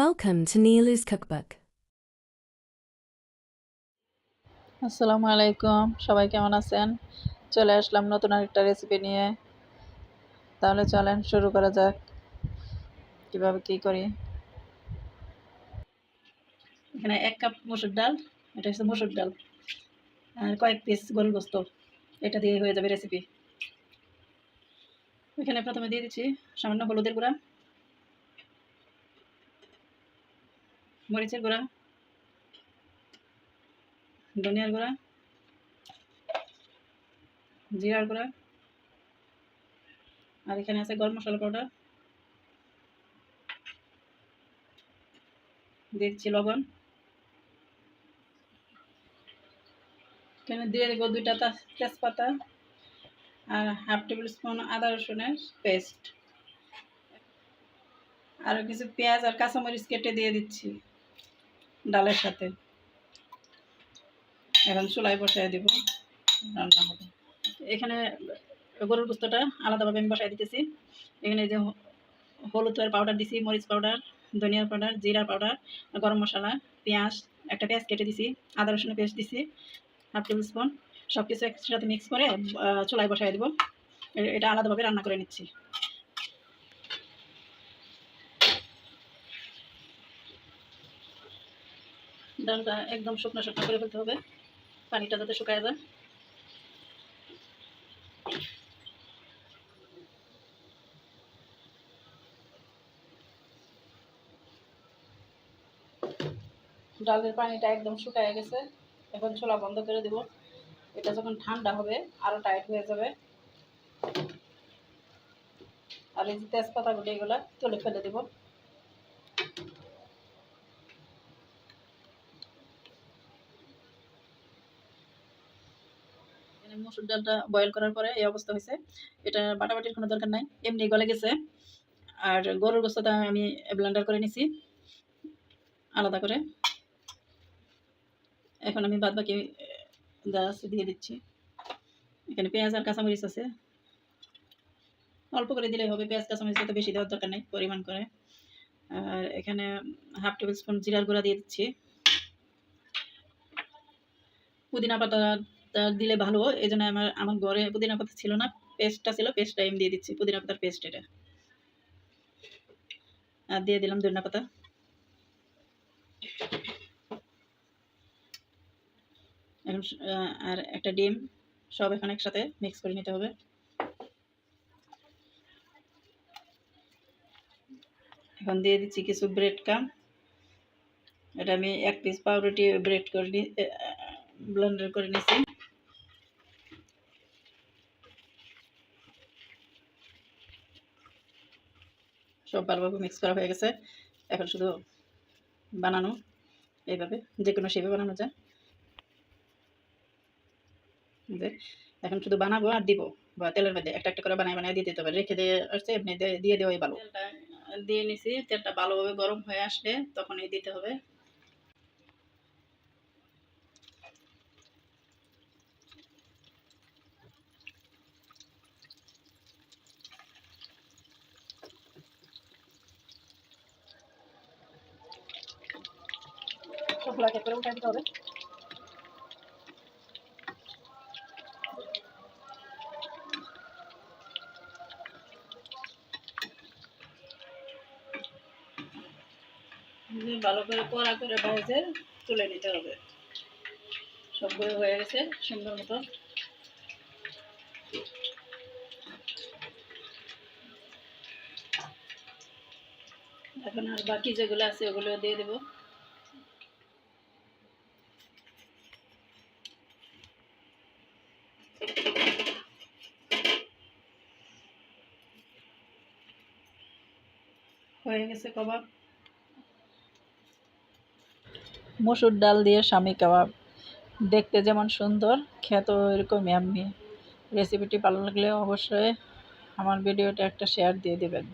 Welcome to Nilu's Cookbook. আসসালামু আলাইকুম। সবাই কেমন আছেন? চলে আসলাম নতুন আরেকটা রেসিপি নিয়ে। তাহলে চলেন শুরু করা যাক। কীভাবে কি করি? এখানে এক কাপ মসুর ডাল, এটা হচ্ছে মসুর ডাল। আর কয়েক পিস গরুর গোস্ত এটা দিয়ে হয়ে যাবে রেসিপি এখানে প্রথমে দিয়ে দিচ্ছি সামান্য হলুদের গুঁড়া। মরিচের গুঁড়া, ধনিয়ার গুঁড়া, জিরার গুঁড়া, আর এখানে আছে গরম মশলা পাউডার, দিচ্ছি লবণ। এখানে দিয়ে দেবো দুইটা তেজপাতা আর হাফ টেবিল স্পুন আদা রসুনের পেস্ট। আর কিছু পেঁয়াজ আর কাঁচামরিচ কেটে দিয়ে দিচ্ছি। ডালের সাথে। এখন চুলায় বসাই দেব, রান্না হবে। এখানে গরুর পোস্তটা আলাদাভাবে আমি বসাই দিতেছি। এখানে যে হ- হলুদ পাউডার দিছি, মরিচ পাউডার, ধনিয়ার পাউডার জিরা পাউডার, গরম মশলা, পেঁয়াজ, একটা পেঁয়াজ কেটে দিছি, আদা রসুন পেস্ট দিছি, হাফ টেবিল স্পুন। সব কিছু একসাথে মিক্স করে চুলায় বসাই দেবো। এটা আলাদাভাবে রান্না করে নিচ্ছি। ডালটা একদম শুকনো শুকনো করে ফেলতে হবে। পানিটা যাতে শুকায় যায়। ডালের পানিটা একদম শুকায় গেছে। এখন ছোলা বন্ধ করে দেব। এটা যখন ঠান্ডা হবে, আরও টাইট হয়ে যাবে। আর এই যে তেজপাতাগুলো, এগুলো তুলে ফেলে দেবো। মসুর ডালটা বয়েল করার পরে এই অবস্থা হয়েছে। এটা বাটাবাটির কোনো দরকার নাই। এমনি গলে গেছে। আর গরুর গোস্তটা আমি ব্লেন্ডার করে নিছি। আলাদা করে। এখন আমি বাদ বাকি দিয়ে দিচ্ছি। এখানে পেঁয়াজ আর কাঁচামরিচ আছে। অল্প করে দিলেই হবে। পেঁয়াজ, কাঁচামরিচ তো বেশি দেওয়ার দরকার নেই পরিমাণ করে। আর এখানে হাফ টেবিল স্পুন জিরার গুঁড়া দিয়ে দিচ্ছি। পুদিনা পাতা তা দিলে ভালো। এই জন্য আমার আমার ঘরে পুদিনা পাতা ছিল না, পেস্টটা ছিল, পেস্টটা আমি দিয়ে দিচ্ছি, পুদিনা পাতার পেস্ট এটা। আর দিয়ে দিলাম ধনিয়া পাতা। এখন আর একটা ডিম, সব এখন একসাথে মিক্স করে নিতে হবে। এখন দিয়ে দিচ্ছি কিছু ব্রেড কাম এটা আমি এক পিস পাউরুটি ব্রেড করে নি ব্লেন্ডার করে নিয়েছি সব ভালোভাবে মিক্স করা হয়ে গেছে। এখন শুধু বানানো, এইভাবে যে কোনো শেপে বানানো যায়। যে এখন শুধু বানাবো আর দিব, বা তেলের মধ্যে একটা একটা করে বানাই বানিয়ে দিয়ে দিতে হবে। রেখে দিয়ে আসছে, এমনি দিয়ে- দেওয়াই ভালো। দিয়ে নিছি, তেলটা ভালোভাবে গরম হয়ে আসলে এই দিতে হবে। এক করে উঠাই দিতে হবে। ভালো করে কড়া করে ভেজে তুলে নিতে হবে। সবগুলো হয়ে গেছে সুন্দর মতো। এখন আর বাকি যেগুলো আছে ওগুলো দিয়ে দেবো। হয়ে গেছে কবাব। মসুর ডাল দিয়ে স্বামী কাবাব। দেখতে যেমন সুন্দর খেত এরকমই। আমি রেসিপিটি ভালো লাগলে অবশ্যই আমার ভিডিওটা একটা শেয়ার দিয়ে দেবেন।